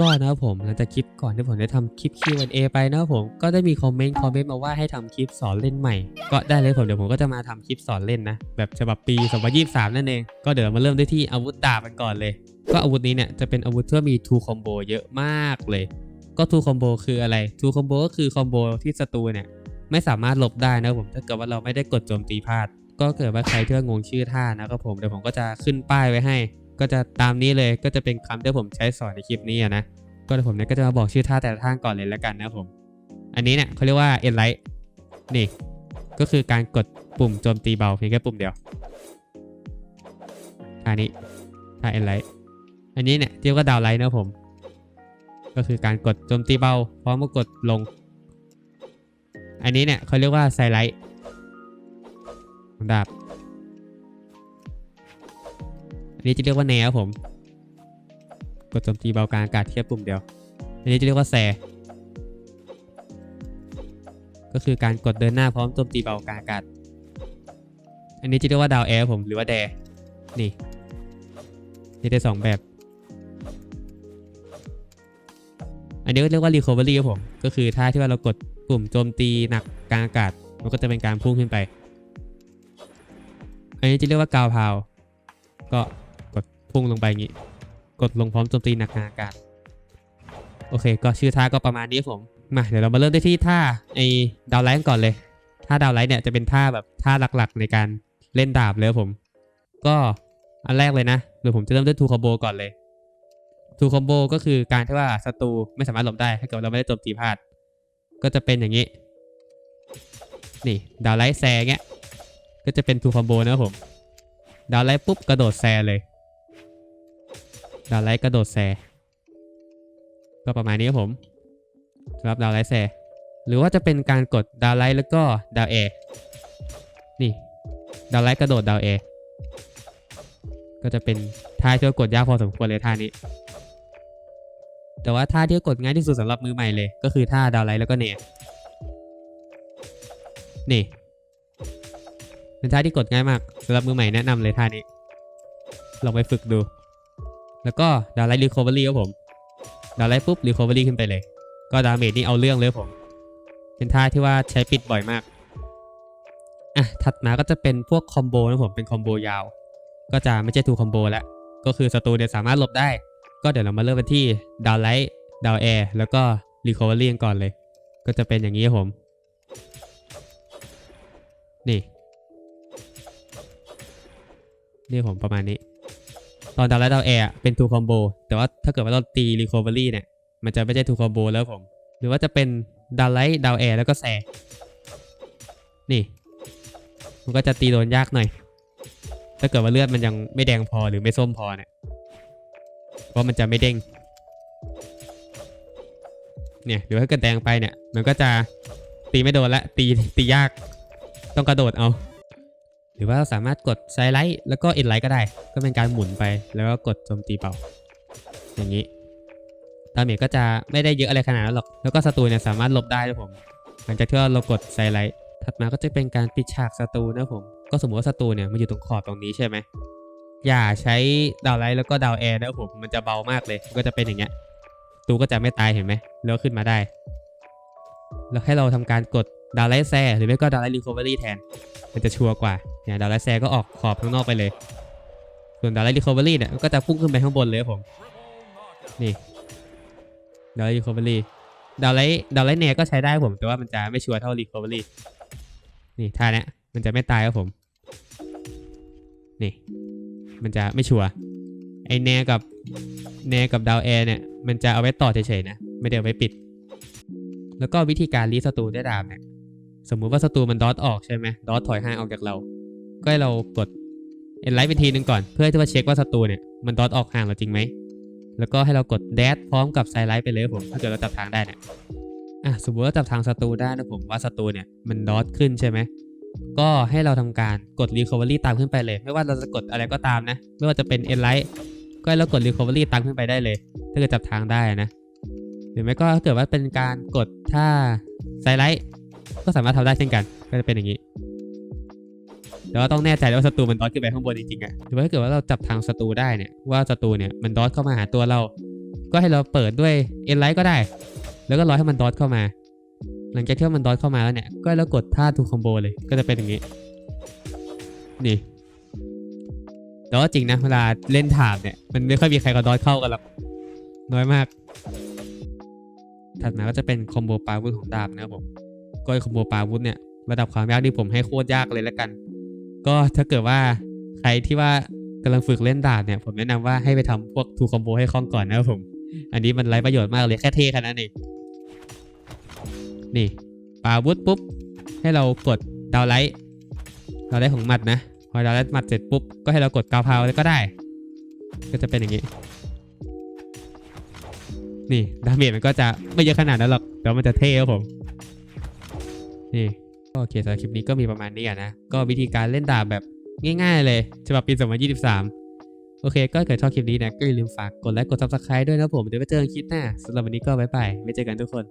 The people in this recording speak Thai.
ก็นะครับผมหลังจากคลิปก่อนที่ผมได้ทำคลิป Q&A ไปนะครับผมก็ได้มีคอมเมนต์คอมเมนต์มาว่าให้ทำคลิปสอนเล่นใหม่ ก็ได้เลยผมเดี๋ยวผมก็จะมาทำคลิปสอนเล่นนะ แบบฉบับปี 2023 นั่นเอง ก็เดี๋ยวมาเริ่มด้วยที่อาวุธดาบกันก่อนเลย ก็อาวุธนี้เนี่ยจะเป็นอาวุธที่มี2 combo เยอะมากเลย ก็2 combo คืออะไร2 combo ก็คือคอมโบที่ศัตรูเนี่ยไม่สามารถหลบได้นะผมถ้าเกิดว่าเราไม่ได้กดโจมตีพลาด ก็เกิดว่าใครที่ว่างงชื่อท่านะครับผมเดี๋ยวผมก็จะขึ้นป้ายไว้ให้ ก็จะตามนี้เลยก็จะเป็นคำที่ผมใช้สอนในคลิปนี้นะก็ผมเนี่ยก็จะมาบอกชื่อท่าแต่ละท่าก่อนเลยแล้วกันนะผม อันนี้เนี่ยเขาเรียกว่า e n l i g h t นี่ก็คือการกดปุ่มโจมตีเบาเพียงแค่ปุ่มเดียวท่านี้ท่า e n l i g h t อันนี้เนี่ยเรียกว่าดาวไลท์นะผม ก็คือการกดโจมตีเบาพร้อมกับกดลง อันนี้เนี่ยเขาเรียกว่าไซไลท์ดาบ นนี้จะเรียกว่าแนวผม กดโจมตีเบากลางอากาศแค่ปุ่มเดียว อันนี้จะเรียกว่าแซก็คือการกดเดินหน้าพร้อมโจมตีเบากลางอากาศ อันนี้จะเรียกว่าดาวแอร์ผมหรือว่าแดนี่นี่ได้สองแบบ อันนี้ก็เรียกว่า recovery ครับผม ก็คือท่าที่ว่าเรากดปุ่มโจมตีหนักกลางอากาศ มันก็จะเป็นการพุ่งขึ้นไป อันนี้จะเรียกว่ากาวพาว ก็ พุ่งลงไปอย่างนี้ กดลงพร้อมโจมตีหนักกลาอากาศโอเค ก็ชื่อท่าก็ประมาณนี้ผมมาเดี๋ยวเรามาเริ่มได้ที่ท่าไอ้ดาวไลท์ก่อนเลยท่าดาวไลท์เนี่ยจะเป็นท่าแบบท่าหลักๆ ในการเล่นดาบเลยผมก็อันแรกเลยนะเดี๋ยวผมจะเริ่มด้วยทูคอมโบก่อนเลยทูคอมโบก็คือการที่ว่าศัตรูไม่สามารถหลบได้ถ้าเกิดเราไม่ได้โจมตีพลาด ก็จะเป็นอย่างนี้ นี่ดาวไลท์แซงเงี้ยก็จะเป็นทูคอมโบนะผมดาวไลท์ปุ๊บกระโดดแซเลย ดาวไลท์กระโดดแซก็ประมาณนี้ครับผมสำหรับดาวไลท์แซหรือว่าจะเป็นการกดดาวไลท์แล้วก็ดาวแอร์นี่ดาวไลท์กระโดดดาวแอร์ก็จะเป็นท่าที่กดยากพอสมควรเลยท่านี้ แต่ว่าท่าที่กดง่ายที่สุดสำหรับมือใหม่เลย ก็คือท่าดาวไลท์แล้วก็เนยนี่เป็นท่าที่กดง่ายมากสำหรับมือใหม่แนะนำเลยท่านี้ลองไปฝึกดู แล้วก็ดาวไลท์รีคอเวอรี่ครับผมดาวไลท์ปุ๊บรีคอเวอรี่ขึ้นไปเลย ก็ดาเมจนี่เอาเรื่องเลยผมเป็นท่าที่ว่าใช้ปิดบ่อยมากอะถัดมาก็จะเป็นพวกคอมโบนะผมเป็นคอมโบยาว ก็จะไม่ใช่ทูคอมโบแล้วก็คือศัตรูเนี่ยสามารถหลบได้ ก็เดี๋ยวเรามาเริ่มกันที่ดาวไลท์ดาวแอร์แล้วก็รีคอเวอรี่ก่อนเลย ก็จะเป็นอย่างนี้ครับผม นี่นี่ผมประมาณนี้ ตอนดาวไลท์ดาวแอร์เป็นทูคอมโบแต่ว่าถ้าเกิดว่าเราตีรีคอเวอรี่เนี่ย มันจะไม่ใช่ทูคอมโบแล้วผม หรือว่าจะเป็นดาวไลท์ดาวแอร์แล้วก็แซนี่ มันก็จะตีโดนยากหน่อย ถ้าเกิดว่าเลือดมันยังไม่แดงพอหรือไม่ส้มพอเนี่ยเพราะมันจะไม่เด้งเนี่ยหรือถ้าเกิดแดงไปเนี่ย มันก็จะตีไม่โดนละตีตียาก ต้องกระโดดเอา หรือว่าเราสามารถกดไซไลท์แล้วก็เอ็นไลท์ก็ได้ ก็เป็นการหมุนไปแล้วก็กดโจมตีเป่า อย่างนี้ดาเมจก็จะไม่ได้เยอะอะไรขนาดนั้นหรอก แล้วก็ศัตรูเนี่ยสามารถหลบได้ด้วยผม หลังจากที่เรากดไซไลท์ ถัดมาก็จะเป็นการปิดฉากศัตรูนะผม ก็สมมติว่าศัตรูเนี่ยมันอยู่ตรงขอบตรงนี้ใช่ไหม อย่าใช้ดาวไลท์แล้วก็ดาวแอร์นะผม มันจะเบามากเลย ก็จะเป็นอย่างเงี้ย ตูก็จะไม่ตายเห็นไหม แล้วขึ้นมาได้ แล้วให้เราทำการกด ดาวไลท์แซ่หรือไม่ก็ดาวไลท์รีคอเวอรี่แทน มันจะชัวร์กว่าเนี่ยดาวไลท์แซ่ก็ออกขอบข้างนอกไปเลย ส่วนดาวไลท์รีคอเวอรี่เนี่ยก็จะพุ่งขึ้นไปข้างบนเลยผมนี่ดาวไลท์รีคอเวอรี่ดาวไลท์ดาวไลท์เนก็ใช้ได้ผม แต่ว่ามันจะไม่ชัวร์เท่ารีคอเวอรี่นี่ท่าเนี้ยมันจะไม่ตายครับผม นี่ มันจะไม่ชัวร์ไอเนกับเนกับดาวแอร์เนี่ยมันจะเอาไว้ต่อเฉยๆนะ ไม่ได้เอาไว้ปิด แล้วก็วิธีการรีศัตรูด้ดาบเนี่ย สมมุติว่าศัตรูมันดอทออกใช่ไหมดอทถอยห่างออกจากเรา ก็ให้เรากดเอ็นไลท์เป็นทีนึงก่อน เพื่อที่ว่าเช็คว่าศัตรูเนี่ยมันดอทออกห่างเราจริงไหม แล้วก็ให้เรากดแดดพร้อมกับไซไลท์ไปเลยผมถ้าเกิดเราจับทางได้เนี่ยอะสมมติว่าจับทางศัตรูได้นะผมว่าศัตรูเนี่ยมันดอทขึ้นใช่ไหมก็ให้เราทำการกด Recovery ตามขึ้นไปเลย ไม่ว่าเราจะกดอะไรก็ตามนะ ไม่ว่าจะเป็น End Light ก็ให้เรากด Recovery ตามขึ้นไปได้เลย ถ้าเกิดจับทางได้นะ หรือไม่ก็ถ้าเกิดว่าเป็นการกดท่าไซไลท์ ก็สามารถทำได้เช่นกัน ก็จะเป็นอย่างนี้ แต่ว่าต้องแน่ใจว่าศัตรูมันดอทขึ้นไปข้างบนจริงๆอะหรือว่าถ้าเกิดว่าเราจับทางศัตรูได้เนี่ย ว่าศัตรูเนี่ยมันดอทเข้ามาหาตัวเรา ก็ให้เราเปิดด้วยเอ็นไลท์ก็ได้ แล้วก็รอให้มันดอทเข้ามา หลังจากที่มันดอทเข้ามาแล้วเนี่ย ก็ให้เรากดท่าทูคอมโบเลย ก็จะเป็นอย่างนี้ นี่แต่ว่าจริงนะเวลาเล่นถามเนี่ยมันไม่ค่อยมีใครก็ดอทเข้ากันหรอกน้อยมาก ถัดมาก็จะเป็นคอมโบปลาวุธของดาบนะครับผม ก็ไอ้คอมโบปลาวุธเนี่ยระดับความยากที่ผมให้โคตรยากเลยแล้วกัน ก็ถ้าเกิดว่าใครที่ว่ากำลังฝึกเล่นดาบเนี่ยผมแนะนำว่าให้ไปทำพวกทูคอมโบให้คล่องก่อนนะครับผม อันนี้มันไร้ประโยชน์มากเลยแค่เทแค่นั้นเองนี่ปาวุธปุ๊บ ให้เรากดดาวไลท์ดาวไลท์ของหมัดนะพอดาวไลท์หมัดเสร็จปุ๊บ ก็ให้เรากดกาวพาวก็ได้ ก็จะเป็นอย่างนี้ นี่ดาเมจมันก็จะไม่เยอะขนาดนั้นหรอกแต่มันจะเท่ครับผม นี่ก็โอเคสำหรับคลิปนี้ก็มีประมาณนี้อะนะ ก็วิธีการเล่นดาบแบบง่ายๆเลยฉบับปี 2023 โอเค ก็เกิดชอบคลิปนี้นะ ก็อย่าลืมฝากกดไลค์กด subscribe ด้วยนะผม เดี๋ยวไปเจอกันคลิปหน้าสำหรับวันนี้ก็บ๊ายบายไม่เจอกันทุกคน